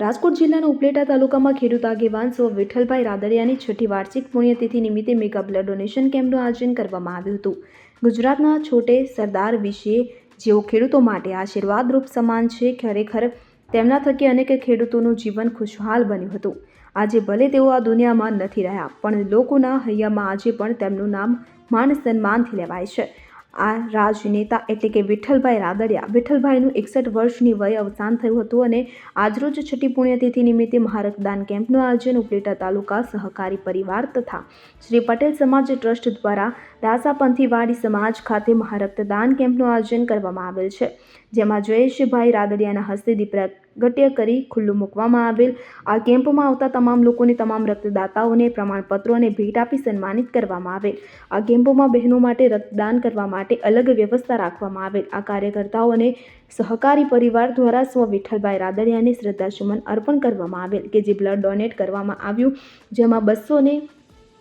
રાજકોટ જિલ્લાના ઉપલેટા તાલુકામાં ખેડૂત આગેવાન સ્વ વિઠ્ઠલભાઈ રાદડિયાની છઠ્ઠી વાર્ષિક પુણ્યતિથિ નિમિત્તે મેગા બ્લડ ડોનેશન કેમ્પનું આયોજન કરવામાં આવ્યું હતું. ગુજરાતના છોટે સરદાર વિશે જેઓ ખેડૂતો માટે આશીર્વાદરૂપ સમાન છે, ખરેખર તેમના થકી અનેક ખેડૂતોનું જીવન ખુશહાલ બન્યું હતું. આજે ભલે તેઓ આ દુનિયામાં નથી રહ્યા, પણ લોકોના હૈયામાં આજે પણ તેમનું નામ માન સન્માનથી લેવાય છે. આ રાજનેતા એટલે કે વિઠ્ઠલભાઈ રાદડિયા. વિઠ્ઠલભાઈનું એકસઠ વર્ષની વય અવસાન થયું હતું અને આજરોજ છઠ્ઠી પુણ્યતિથિ નિમિત્તે મહારક્તદાન કેમ્પનું આયોજન ઉપલેટા તાલુકા સહકારી પરિવાર તથા શ્રી પટેલ સમાજ ટ્રસ્ટ દ્વારા દાસાપંથીવાડી સમાજ ખાતે મહારક્તદાન કેમ્પનું આયોજન કરવામાં આવેલ છે. જેમાં જયેશભાઈ રાદડિયાના હસ્તે દીપ પ્રાગટ્ય કરી ખુલ્લું મૂકવામાં આવેલ. આ કેમ્પમાં આવતા તમામ લોકોને તમામ રક્તદાતાઓને પ્રમાણપત્રો અને ભેટ આપી સન્માનિત કરવામાં આવેલ. આ કેમ્પોમાં બહેનો માટે રક્તદાન કરવા માટે અલગ વ્યવસ્થા રાખવામાં આવેલ. આ કાર્યકર્તાઓને સહકારી પરિવાર દ્વારા સ્વ વિઠ્ઠલભાઈ રાદડિયાને શ્રદ્ધાસુમન અર્પણ કરવામાં આવેલ કે જે બ્લડ ડોનેટ કરવામાં આવ્યું, જેમાં બસોને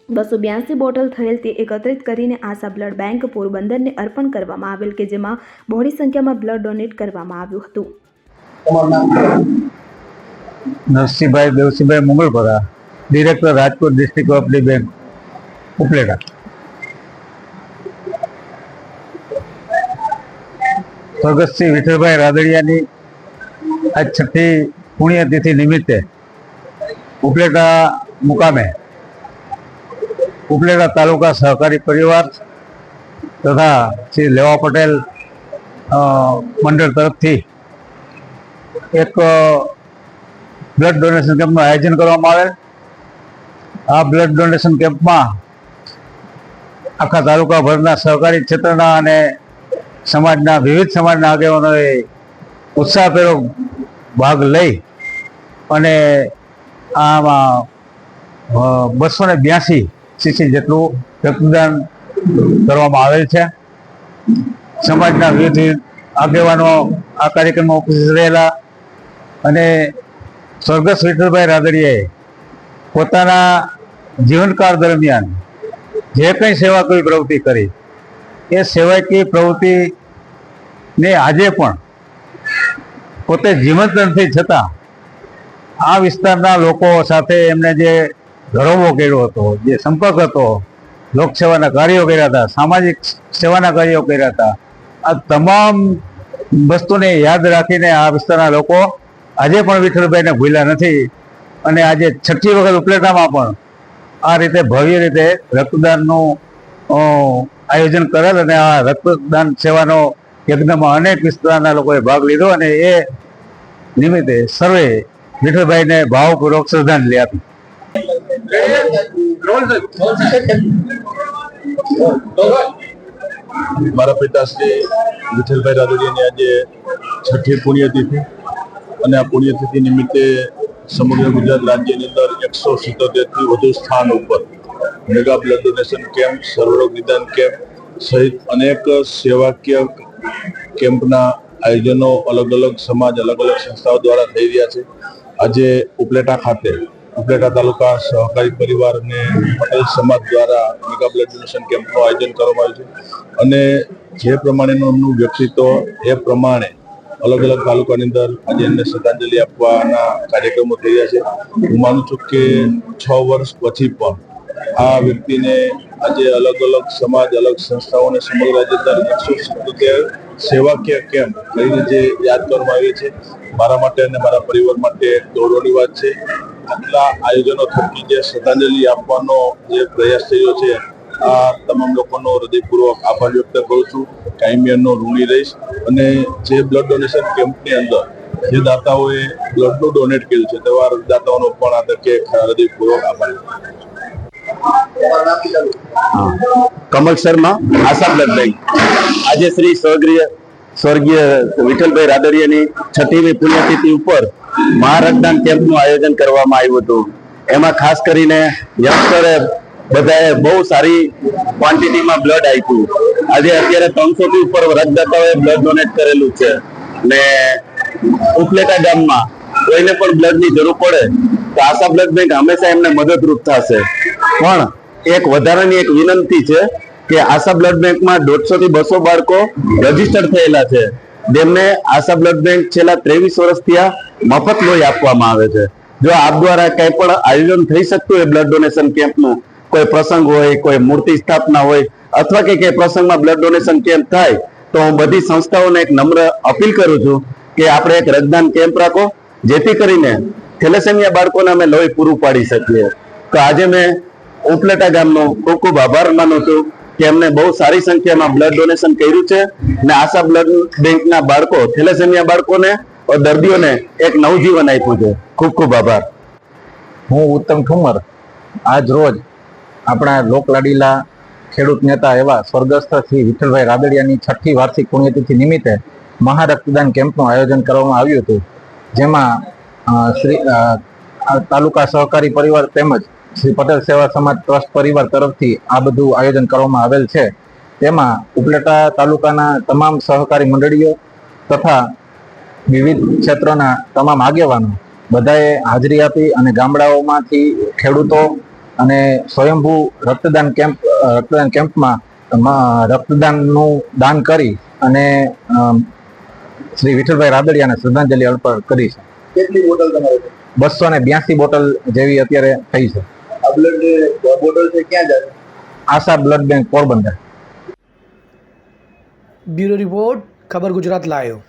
બસો બ્યાસી બોટલ થયેલ તે એકત્રિત કરીને આશા બ્લડ બેંક પોરબંદરને અર્પણ કરવામાં આવેલ કે જેમાં બહોળી સંખ્યામાં બ્લડ ડોનેટ કરવામાં આવ્યું હતું. Narsinhbhai, Devsinhbhai Mangalpara director Rajkot district cooperative bank Upleta. Bhagatsinh Vitthalbhai રાદડિયાની આ છઠ્ઠી પુણ્યતિથિ નિમિત્તે ઉપલેટા મુકામે ઉપલેટા તાલુકા સહકારી પરિવાર તથા શ્રી લેવા પટેલ મંડળ તરફથી એક બ્લડ ડોનેશન કેમ્પનું આયોજન કરવામાં આવેલ. આ બ્લડ ડોનેશન કેમ્પમાં આખા તાલુકા ભરના સહકારી ક્ષેત્રના અને સમાજના, વિવિધ સમાજના આગેવાનોએ ઉત્સાહભેરો ભાગ લઈ અને આમાં બસો ને બ્યાસી સીસી જેટલું રક્તદાન કરવામાં આવેલ છે. સમાજના વિવિધ આગેવાનો આ કાર્યક્રમમાં ઉપસ્થિત રહેલા અને સ્વર્ગસ્થ વિઠ્ઠલભાઈ રાદડિયાએ પોતાના જીવનકાળ દરમિયાન જે કંઈ સેવા કોઈ પ્રવૃત્તિ કરી, એ સેવાકીય પ્રવૃત્તિને આજે પણ પોતે જીવંત નથી છતાં આ વિસ્તારના લોકો સાથે એમને જે ઘરોવો કર્યો હતો, જે સંપર્ક હતો લોકસેવાના કાર્યો કર્યા હતા, સામાજિક સેવાના કાર્યો કર્યા હતા, આ તમામ વસ્તુને યાદ રાખીને આ વિસ્તારના લોકો આજે પણ વિઠ્ઠલભાઈને ભૂલ્યા નથી. અને આજે છઠ્ઠી વખત ઉપલેટામાં પણ આ રીતે ભવ્ય રીતે રક્તદાનનું આયોજન કરેલ અને આ રક્તદાન સેવાનો યજ્ઞમાં અનેક વિસ્તારના લોકોએ ભાગ લીધો અને એ નિમિત્તે સર્વે વિઠ્ઠલભાઈને ભાવપૂર્વક શ્રદ્ધાંજલિ આપી. મારા પિતાશ્રી વિઠ્ઠલભાઈ રાદડિયાની આજે છઠ્ઠી પુણ્યતિથિ. અને આ પુણ્યતિથિ નિમિત્તે સમગ્ર ગુજરાત રાજ્યની અંદર એકસો સિત્તોતેરથી વધુ સ્થાન ઉપર મેગા બ્લડ ડોનેશન કેમ્પ, સર્વરોગ નિદાન કેમ્પ સહિત અનેક સેવાકીય કેમ્પના આયોજનો અલગ અલગ સમાજ, અલગ અલગ સંસ્થાઓ દ્વારા થઈ રહ્યા છે. આજે ઉપલેટા ખાતે, ઉપલેટા તાલુકા સહકારી પરિવાર અને પટેલ સમાજ દ્વારા મેગા બ્લડ ડોનેશન કેમ્પનું આયોજન કરવામાં આવ્યું છે. અને જે પ્રમાણેનું એમનું વ્યક્તિત્વ એ પ્રમાણે અલગ અલગ તાલુકાની અંદર આજે એમને શ્રદ્ધાંજલિ આપવાના કાર્યક્રમો થઈ રહ્યા છે. હું માનું છું કે છ વર્ષ પછી પણ આ વ્યક્તિને આજે અલગ અલગ સમાજ, અલગ સંસ્થાઓને સમગ્ર રાજ્ય અંદર એકસો સિત્તોતેર સેવાકીય કેમ્પ કરીને જે યાદ કરવામાં આવે છે. મારા માટે અને મારા પરિવાર માટે ગૌરવની વાત છે. આટલા આયોજનો થકી જે શ્રદ્ધાંજલિ આપવાનો જે પ્રયાસ થયો છે આ તમામ લોકોનો હૃદયપૂર્વક આભાર વ્યક્ત કરું છું. કાયમી એમનો ઋણી રહીશ અને જે બ્લડ ડોનેશન કેમ્પની અંદર જે દાતાઓએ બ્લડનું ડોનેટ કર્યું છે તેવા દાતાઓનો પણ આ તકે હૃદયપૂર્વક આભાર વ્યક્ત કરું છું. Kamal Sharma Asha blood bank. આજે શ્રી સ્વર્ગીય સ્વર્ગીય વિઠ્ઠલભાઈ રાદરિયાની છઠ્ઠીમી પુણ્યતિથિ ઉપર મહારક્તદાન કેમ્પનું આયોજન કરવામાં આવ્યું હતું. એમાં ખાસ કરીને યંગસ્ટરે બધાએ બહુ સારી ક્વોન્ટિટીમાં બ્લડ આપ્યું. આજે અત્યારે ત્રણસો થી ઉપર રક્તદાતાઓએ બ્લડ ડોનેટ કરેલું છે. ને ઉપલેટા ગામમાં કોઈને પણ બ્લડની જરૂર પડે, તો આશા બ્લડ બેંક હંમેશા એમને મદદરૂપ થશે. પણ એક વધારાની એક વિનંતી છે કે આશા બ્લડ બેંકમાં દોઢસો થી બસો બાળકો રજિસ્ટર થયેલા છે. જેમને આશા બ્લડ બેંક છેલ્લા ત્રેવીસ વર્ષથી આ મફત લોહી આપવામાં આવે છે. જો આપ દ્વારા કંઈ પણ આયોજન થઈ શકતું હોય બ્લડ ડોનેશન કેમ્પનું કોઈ પ્રસંગ હોય, કોઈ મૂર્તિ સ્થાપના હોય, અથવા કે કઈ પ્રસંગમાં બ્લડ ડોનેશન કેમ્પ થાય, તો હું બધી સંસ્થાઓને એક નમ્ર અપીલ કરું છું કે આપણે એક રક્તદાન કેમ્પ રાખો, જેથી કરીને થેલેસેમિયા બાળકોને અમે લોહી પૂરું પાડી શકીએ. તો આજે મેં ઉપલેટા ગામનો ખૂબ ખૂબ આભાર માનું છું કે એમને બહુ સારી સંખ્યામાં બ્લડ ડોનેશન કર્યું છે અને આશા બ્લડ બેંકના બાળકો, થેલેસેમિયા બાળકોને દર્દીઓને એક નવજીવન આપ્યું છે. ખૂબ ખૂબ આભાર. હું ઉત્તમ ઠુમર. આજ રોજ આપણા લોકલાડીલા ખેડૂત નેતા એવા સ્વર્ગસ્થ શ્રી વિઠ્ઠલભાઈ રાદડિયાની છઠ્ઠી વાર્ષિક પુણ્યતિથિ નિમિત્તે મહારક્તદાન કેમ્પનું આયોજન કરવામાં આવ્યું હતું. જેમાં શ્રી તાલુકા સહકારી પરિવાર તેમજ શ્રી પટેલ સેવા સમાજ ટ્રસ્ટ પરિવાર તરફથી આ બધું આયોજન કરવામાં આવેલ છે. તેમાં ઉપલેટા તાલુકાના તમામ સહકારી મંડળીઓ તથા વિવિધ ક્ષેત્રના તમામ આગેવાનો બધાએ હાજરી આપી અને ગામડાઓમાંથી ખેડૂતો અને સ્વયંભૂ રક્તદાન કેમ્પ રક્તદાન કેમ્પમાં રક્તદાનનું દાન કરી અને શ્રી વિઠ્ઠલભાઈ રાદડિયાને શ્રદ્ધાંજલિ અર્પણ કરી છે. કેટલી બોટલ તમારે બસો ને બ્યાસી બોટલ જેવી અત્યારે થઈ છે. આ બ્લડ બોટલ છે ક્યાં જાય? Asha blood bank Porbandar. Bureau report ખબર ગુજરાત લાયો